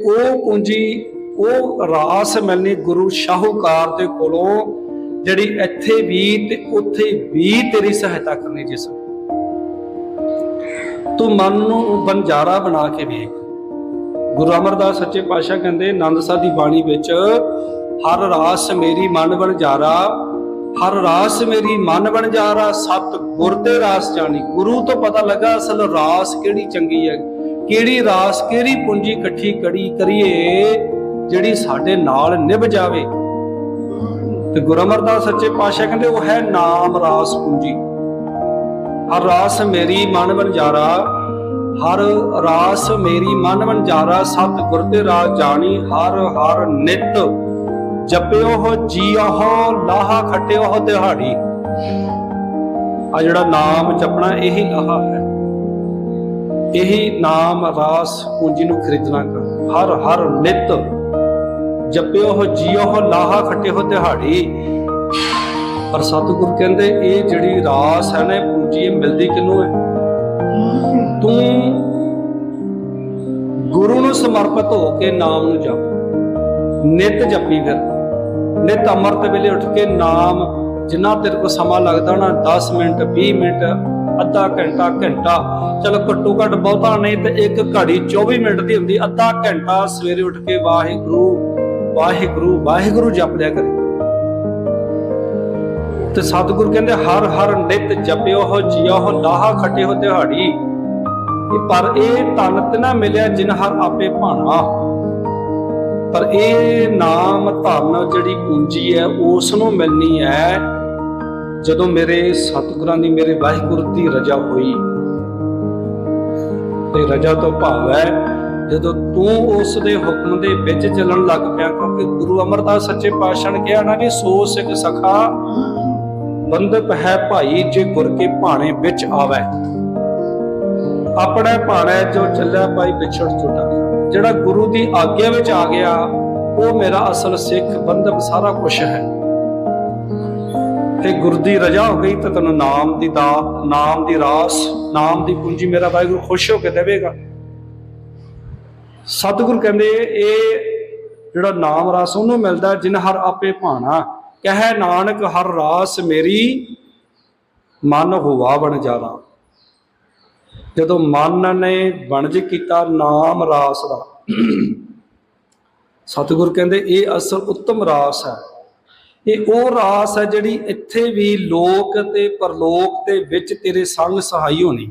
ਉਹ ਪੂੰਜੀ ਉਹ ਰਾਸ ਮਿਲਣੀ ਗੁਰੂ ਸ਼ਾਹੂਕਾਰ ਦੇ ਕੋਲੋਂ, ਜਿਹੜੀ ਇੱਥੇ ਵੀ ਤੇ ਉੱਥੇ ਵੀ ਤੇਰੀ ਸਹਾਇਤਾ ਕਰਨੀ ਜਿਸ ਤੂੰ ਮਨ ਨੂੰ ਬੰਜਾਰਾ ਬਣਾ ਕੇ ਵੇਖ। ਗੁਰੂ ਅਮਰਦਾਸ ਸੱਚੇ ਪਾਤਸ਼ਾਹ ਕਹਿੰਦੇ ਆਨੰਦ ਸਾਹਿਬ ਦੀ ਬਾਣੀ ਵਿੱਚ, ਹਰ ਰਾਸ ਮੇਰੀ ਮਨ ਬੰਜਾਰਾ ਹਰ ਰਾਸ ਮੇਰੀ ਮਨ ਬੰਜਾਰਾ ਸਤ ਗੁਰ ਤੇ ਰਾਸ ਜਾਣੀ। ਗੁਰੂ ਤੋਂ ਪਤਾ ਲੱਗਾ ਅਸਲ ਰਾਸ ਕਿਹੜੀ ਚੰਗੀ ਹੈ। ਕਿਹੜੀ ਰਾਸ, ਕਿਹੜੀ ਪੂੰਜੀ ਇਕੱਠੀ ਕੜੀ ਕਰੀਏ ਜਿਹੜੀ ਸਾਡੇ ਨਾਲ ਨਿਭ ਜਾਵੇ? ਤੇ ਗੁਰੂ ਅਮਰਦਾਸ ਸੱਚੇ ਪਾਤਸ਼ਾਹ ਕਹਿੰਦੇ, ਉਹ ਹੈ ਨਾਮ ਰਾਸ ਪੂੰਜੀ। ਹਰ ਰਾਸ ਮੇਰੀ ਮਨ ਬੰਜਾਰਾ ਹਰ ਰਾਸ ਮੇਰੀ ਮਨ ਵਣਜਾਰਾ, ਸਤ ਗੁਰ ਤੇ ਰਾਜ ਜਾਣੀ, ਹਰ ਹਰ ਨਿਤ ਜਪਿਓ ਹੋ, ਜੀਓ ਹੋ, ਲਾਹਾ ਖਟਿਓ ਹੋ, ਦਿਹਾੜੀ। ਆ ਜਿਹੜਾ ਨਾਮ ਜਪਣਾ, ਇਹੀ ਲਾਹਾ ਹੈ। ਇਹੀ ਨਾਮ ਰਾਸ ਪੂੰਜੀ ਨੂੰ ਖਰੀਦਣਾ ਕਰ ਹਰ ਹਰ ਨਿਤ ਜਪਿਓ ਹੋ, ਜੀਓ ਹੋ, ਲਾਹਾ ਖਟੇ ਹੋ, ਦਿਹਾੜੀ। ਪਰ ਸਤਿਗੁਰ ਕਹਿੰਦੇ, ਇਹ ਜਿਹੜੀ ਰਾਸ ਹੈ ਨਾ ਪੂੰਜੀ ਇਹ ਮਿਲਦੀ ਕਿਨੂੰ ਹੈ? ਤੂੰ ਗੁਰੂ ਨੂੰ ਸਮਰਪਿਤ ਹੋ ਕੇ ਨਾਮ ਨੂੰ ਜਪ। ਨਿਤ ਜਪੀ ਫਿਰ। ਨਿਤ ਅੰਮ੍ਰਿਤ ਵੇਲੇ ਉੱਠ ਕੇ ਨਾਮ ਜਿੰਨਾ ਤੇਰੇ ਕੋ ਸਮਾਂ ਲੱਗਦਾ ਨਾ 10 ਮਿੰਟ 20 ਮਿੰਟ, ਅੱਧਾ ਘੰਟਾ ਘੰਟਾ, ਚਲੋ ਘੱਟੋ ਘੱਟ ਬਹੁਤਾ ਨਹੀਂ ਤੇ ਇੱਕ ਘੜੀ 24 ਮਿੰਟ ਦੀ ਹੁੰਦੀ, ਅੱਧਾ ਘੰਟਾ ਸਵੇਰੇ ਉੱਠ ਕੇ ਵਾਹਿਗੁਰੂ ਵਾਹਿਗੁਰੂ ਵਾਹਿਗੁਰੂ ਜਪ ਲਿਆ ਕਰੇ। ਤੇ ਸਤਿਗੁਰ ਕਹਿੰਦੇ, ਹਰ ਹਰ ਨਿਤ ਜਪਿਓ ਹੋ ਜਿਉ ਹੋ ਲਾਹਾ ਖਟੇ ਹੋ ਦਿਹਾੜੀ। ਪਰ ਇਹ ਤਨ ਤੇ ਨਾ ਮਿਲਿਆ ਜਿਨ ਹਰ ਆਪੇ ਭਾਣਾ। ਪਰ ਇਹ ਨਾਮ ਧਨ ਜਿਹੜੀ ਪੂੰਜੀ ਹੈ ਉਸ ਨੂੰ ਮਿਲਣੀ ਹੈ। ਜਦੋਂ ਮੇਰੇ ਸਤਿਗੁਰਾਂ ਦੀ, ਮੇਰੇ ਵਾਹਿਗੁਰੂ ਦੀ ਰਜਾ ਹੋਈ, ਤੇ ਰਜਾ ਤੋਂ ਭਾਵ ਹੈ, ਜਦੋਂ ਤੂੰ ਉਸ ਦੇ ਹੁਕਮ ਦੇ ਵਿੱਚ ਚੱਲਣ ਲੱਗ ਪਿਆ, ਕਿਉਂਕਿ ਗੁਰੂ ਅਮਰਦਾਸ ਸੱਚੇ ਪਾਤਸ਼ਾਹ ਨੇ ਕਿਹਾ, ਨਾ ਕਿ ਸੋ ਸਿੱਖ ਸਖਾ ਬੰਦਪ ਹੈ ਭਾਈ, ਜੇ ਗੁਰ ਕੇ ਭਾਣੇ ਵਿੱਚ ਆਵੇ। ਆਪਣੇ ਭਾਣੇ ਜੋ ਚੱਲਿਆ, ਭਾਈ ਪਿਛੜ ਛੁਟਾ। ਜਿਹੜਾ ਗੁਰੂ ਦੀ ਆਗਿਆ ਵਿੱਚ ਆ ਗਿਆ, ਉਹ ਮੇਰਾ ਅਸਲ ਸਿੱਖ ਬੰਧਕ ਸਾਰਾ ਕੁਝ ਹੈ। ਤੇ ਗੁਰ ਦੀ ਰਜਾ ਹੋ ਗਈ ਤਾਂ ਤੈਨੂੰ ਨਾਮ ਦੀ ਦਾਤ ਨਾਮ ਦੀ ਰਾਸ, ਨਾਮ ਦੀ ਪੂੰਜੀ ਮੇਰਾ ਵਾਹਿਗੁਰੂ ਖੁਸ਼ ਹੋ ਕੇ ਦੇਵੇਗਾ। ਸਤਿਗੁਰ ਕਹਿੰਦੇ, ਇਹ ਜਿਹੜਾ ਨਾਮ ਰਸ ਉਹਨੂੰ ਮਿਲਦਾ ਜਿਨ ਹਰ ਆਪੇ ਭਾਣਾ। ਕਹੈ ਨਾਨਕ, ਹਰ ਰਾਸ ਮੇਰੀ ਮਨ ਹੋਵਾ ਬਣ ਜਾਣਾ। ਜਦੋਂ ਮਨ ਨੇ ਬਣਜ ਕੀਤਾ ਨਾਮ ਰਾਸ ਦਾ, ਸਤਿਗੁਰ ਕਹਿੰਦੇ ਇਹ ਅਸਲ ਉੱਤਮ ਰਾਸ ਹੈ। ਇਹ ਉਹ ਰਾਸ ਹੈ ਜਿਹੜੀ ਇੱਥੇ ਵੀ ਲੋਕ ਤੇ ਪਰਲੋਕ ਦੇ ਵਿੱਚ ਤੇਰੇ ਸੰਗ ਸਹਾਈ ਹੋਣੀ।